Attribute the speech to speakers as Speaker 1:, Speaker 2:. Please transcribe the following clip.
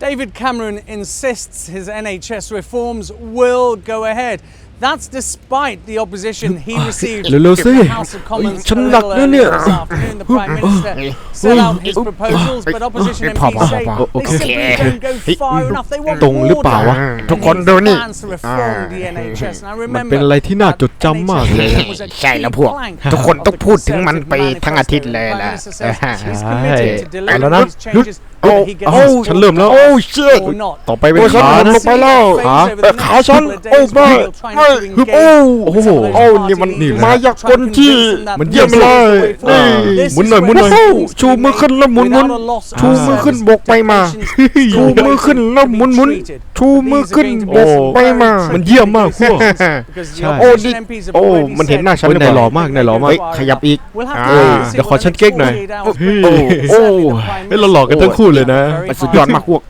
Speaker 1: David Cameron insists his NHS reforms will go ahead. That's despite the opposition he received
Speaker 2: เร็วๆสิ
Speaker 1: in the House of Commons
Speaker 2: ฉัน
Speaker 1: a
Speaker 2: หนัก
Speaker 1: little
Speaker 2: นะเนี่ย
Speaker 1: earlier this afternoon. The Prime Minister set out his proposals, but opposition
Speaker 3: พอ
Speaker 1: MPs
Speaker 3: พอ
Speaker 1: say
Speaker 3: พอ
Speaker 1: they
Speaker 3: โอเค
Speaker 1: simply don't go far enough. They want
Speaker 2: ตรงหรือเปล่าวะ
Speaker 1: more
Speaker 3: ทุกคน
Speaker 1: and
Speaker 3: ดูนี่
Speaker 1: plans to reform the NHS. Now
Speaker 2: มัน
Speaker 1: remember,
Speaker 2: เป็นอะไรที่น่าจดจำมากเลยนะ
Speaker 1: NHS was a
Speaker 3: ใช่แล้วพวก
Speaker 1: key plank
Speaker 3: ทุกคน
Speaker 1: of
Speaker 3: ต้อง
Speaker 1: the
Speaker 3: พูดถึงมัน
Speaker 1: Conservative
Speaker 3: ไปทั้งอาทิตย์เลย
Speaker 1: manifesto.
Speaker 3: ล่ะ
Speaker 1: Prime Minister says he's
Speaker 2: ใช่
Speaker 1: committed to
Speaker 2: ไปแล้ว
Speaker 1: deliver
Speaker 2: นะ
Speaker 1: these changes
Speaker 3: โอ้
Speaker 1: whether he gets
Speaker 3: โอ้
Speaker 1: support
Speaker 2: ฉันเริ่มแล้ว
Speaker 3: โอ้เชิด
Speaker 1: or not.
Speaker 2: ต่อไปเป็น
Speaker 3: โอ้ยฉัน
Speaker 2: ขา
Speaker 3: ล
Speaker 2: นะ
Speaker 3: งไปแล้ว
Speaker 2: ขา
Speaker 3: เอ่อขาฉันโอ้ไม่ไม่ฮึบโอ้
Speaker 2: โอ้โห
Speaker 3: โอ้นี่มัน
Speaker 2: นี่แหละ
Speaker 3: มายากลที่
Speaker 2: มันเยี่ยมเลย
Speaker 3: นี่
Speaker 2: หมุนหน่อยหมุนหน่อย
Speaker 3: โอ้ชูมือขึ้นแล้วหมุนหมุนชูมือขึ้นบกไปมาชูมือขึ้นแล้วหมุนหมุนชูมือขึ้นบกไปมา
Speaker 2: มันเยี่ยมมากพวกใช่
Speaker 3: โอ้ดิโอ้ มันเห็นหน้าฉัน
Speaker 2: โอ้
Speaker 3: ห
Speaker 2: ย
Speaker 3: รือเป
Speaker 2: นายหล่อ
Speaker 3: ล่า
Speaker 2: มากนายหล่อมาก
Speaker 3: เฮ้ยขยับอีก
Speaker 2: เออเดี๋ยวขอฉันเก๊กหน่อย
Speaker 1: โอ้
Speaker 2: โอ้ เฮ้ยเราหล่อกันทั้งคู่เลยนะ
Speaker 3: ไปสุดยอดมากพวก